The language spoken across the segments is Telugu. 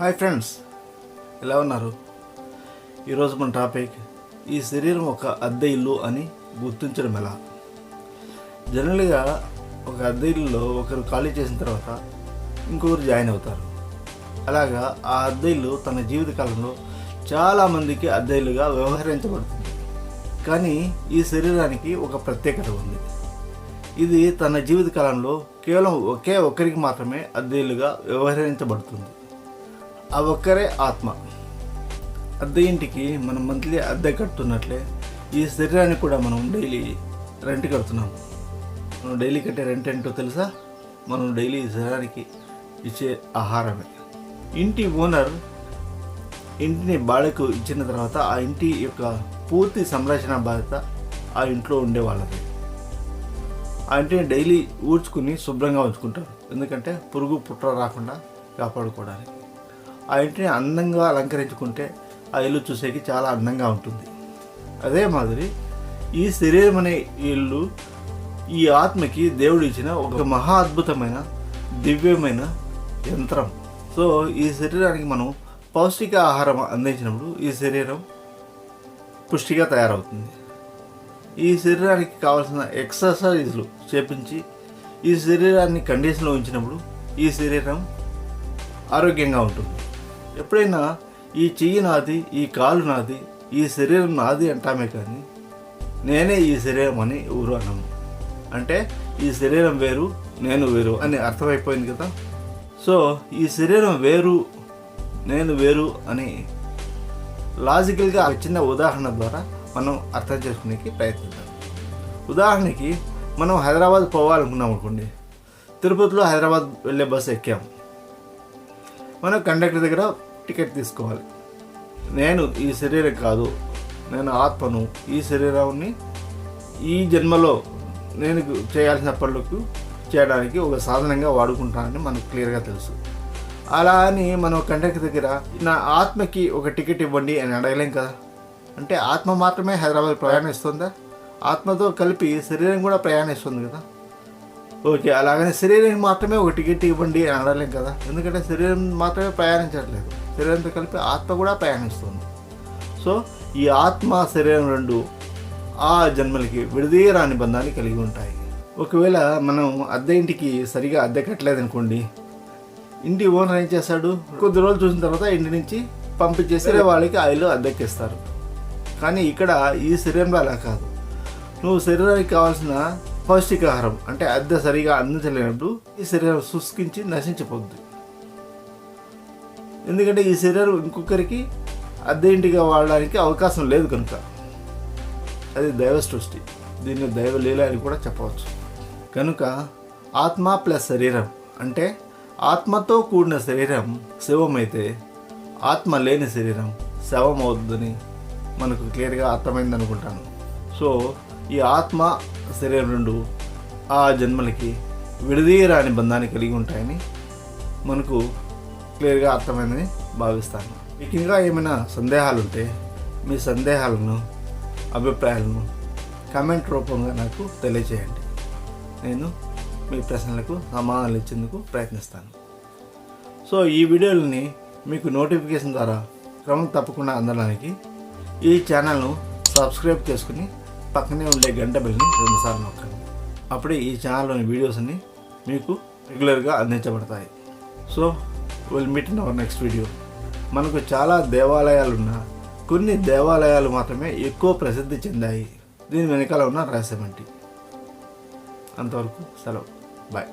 హాయ్ ఫ్రెండ్స్ ఎలా ఉన్నారు? ఈరోజు మన టాపిక్ ఈ శరీరం ఒక అద్దె ఇల్లు అని గుర్తించడం ఎలా? జనరల్గా ఒక అద్దె ఇల్లులో ఒకరు ఖాళీ చేసిన తర్వాత ఇంకొకరు జాయిన్ అవుతారు. అలాగా ఆ అద్దె ఇల్లు తన జీవితకాలంలో చాలామందికి అద్దె ఇల్లుగా వ్యవహరించబడుతుంది. కానీ ఈ శరీరానికి ఒక ప్రత్యేకత ఉంది. ఇది తన జీవితకాలంలో కేవలం ఒకే ఒక్కరికి మాత్రమే అద్దెలుగా వ్యవహరించబడుతుంది. ఆ ఒక్కరే ఆత్మ. అద్దె ఇంటికి మనం మంత్లీ అద్దె కడుతున్నట్లే ఈ శరీరానికి కూడా మనం డైలీ రెంట్ కడుతున్నాం. మనం డైలీ కట్టే రెంట్ ఏంటో తెలుసా? మనం డైలీ ఈ శరీరానికి ఇచ్చే ఆహారమే. ఇంటి ఓనర్ ఇంటిని బాడకు ఇచ్చిన తర్వాత ఆ ఇంటి యొక్క పూర్తి సంరక్షణ బాధ్యత ఆ ఇంట్లో ఉండే వాళ్ళది. ఆ ఇంటిని డైలీ ఊడ్చుకుని శుభ్రంగా ఉంచుకుంటారు. ఎందుకంటే పురుగు పుట్ర రాకుండా కాపాడుకోవడానికి. ఆ ఇంటిని అందంగా అలంకరించుకుంటే ఆ ఇల్లు చూసేకి చాలా అందంగా ఉంటుంది. అదే మాదిరి ఈ శరీరం అనే ఇల్లు ఈ ఆత్మకి దేవుడు ఇచ్చిన ఒక మహా అద్భుతమైన దివ్యమైన యంత్రం. సో ఈ శరీరానికి మనం పౌష్టిక ఆహారం అందించినప్పుడు ఈ శరీరం పుష్టిగా తయారవుతుంది. ఈ శరీరానికి కావాల్సిన ఎక్సర్సైజ్లు చేపించి ఈ శరీరాన్ని కండిషన్లో ఉంచినప్పుడు ఈ శరీరం ఆరోగ్యంగా ఉంటుంది. ఎప్పుడైనా ఈ చెయ్యి నాది ఈ కాలు నాది ఈ శరీరం నాది అంటామే కానీ నేనే ఈ శరీరం అని ఊరు అన్నాము అంటే ఈ శరీరం వేరు నేను వేరు అని అర్థమైపోయింది కదా? సో ఈ శరీరం వేరు నేను వేరు అని లాజికల్గా ఆ చిన్న ఉదాహరణ ద్వారా మనం అర్థం చేసుకునేకి ప్రయత్నిద్దాం. ఉదాహరణకి మనం హైదరాబాద్ పోవాలనుకున్నాం అనుకోండి. తిరుపతిలో హైదరాబాద్ వెళ్ళే బస్సు ఎక్కాం. మనం కండక్టర్ దగ్గర టికెట్ తీసుకోవాలి. నేను ఈ శరీరం కాదు నేను ఆత్మను ఈ శరీరాన్ని ఈ జన్మలో నేను చేయాల్సిన పనులకు చేయడానికి ఒక సాధనంగా వాడుకుంటానని మనకు క్లియర్గా తెలుసు. అలా అని మనం కండక్టర్ దగ్గర నా ఆత్మకి ఒక టికెట్ ఇవ్వండి అని అడగలేం కదా? అంటే ఆత్మ మాత్రమే హైదరాబాద్ ప్రయాణిస్తుందా? ఆత్మతో కలిపి శరీరం కూడా ప్రయాణిస్తుంది కదా? ఓకే అలాగనే శరీరం మాత్రమే ఒక టికెట్ ఇవ్వండి అని అడగలేం కదా? ఎందుకంటే శరీరం మాత్రమే ప్రయాణించట్లేదు. శరీరంతో కలిపి ఆత్మ కూడా ప్రయాణిస్తుంది. సో ఈ ఆత్మ శరీరం రెండు ఆ జన్మలకి విడదీయరాని బంధాన్ని కలిగి ఉంటాయి. ఒకవేళ మనం అద్దె ఇంటికి సరిగా అద్దె కట్టలేదనుకోండి ఇంటి ఓనర్ ఏం చేస్తాడు? కొద్ది రోజులు చూసిన తర్వాత ఇంటి నుంచి పంపించేసి వాళ్ళకి ఆ ఇల్లు అద్దెకిస్తారు. కానీ ఇక్కడ ఈ శరీరంలో అలా కాదు. నువ్వు శరీరానికి కావాల్సిన పౌష్టికాహారం అంటే అద్దె సరిగా అందించలేనప్పుడు ఈ శరీరం శుష్కించి నశించిపోద్ది. ఎందుకంటే ఈ శరీరం ఇంకొకరికి అద్దె ఇంటిగా వాడడానికి అవకాశం లేదు కనుక. అది దైవ సృష్టి దీన్ని దైవ లీల అని కూడా చెప్పవచ్చు. కనుక ఆత్మ ప్లస్ శరీరం అంటే ఆత్మతో కూడిన శరీరం శివమైతే ఆత్మ లేని శరీరం శవం అవుతుందని మనకు క్లియర్గా అర్థమైంది అనుకుంటాను సో ఈ ఆత్మ శరీరం రెండు ఆ జన్మలకి విడదీయరాని బంధాన్ని కలిగి ఉంటాయని మనకు క్లియర్గా అర్థమైందని భావిస్తాను. మీకు ఇంకా ఏమైనా సందేహాలు ఉంటే మీ సందేహాలను అభిప్రాయాలను కామెంట్ రూపంగా నాకు తెలియజేయండి నేను మీ ప్రశ్నలకు సమాధానాలు ఇచ్చేందుకు ప్రయత్నిస్తాను. సో ఈ వీడియోలని మీకు నోటిఫికేషన్ ద్వారా క్రమం తప్పకుండా అందడానికి ఈ ఛానల్ను సబ్స్క్రైబ్ చేసుకుని పక్కనే ఉండే గంట బిల్ని రెండుసార్లు నొక్కండి. అప్పుడే ఈ ఛానల్లోని వీడియోస్ అన్ని మీకు రెగ్యులర్గా అందించబడతాయి. So will meet in our next video మనకు చాలా దేవాలయాలు ఉన్న కొన్ని దేవాలయాలు మాత్రమే ఎక్కువ ప్రసిద్ధి చెందాయి. దీని వెనకాల ఉన్న రహస్యం ఏంటి? అంతవరకు సెలవు. Bye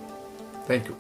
thank you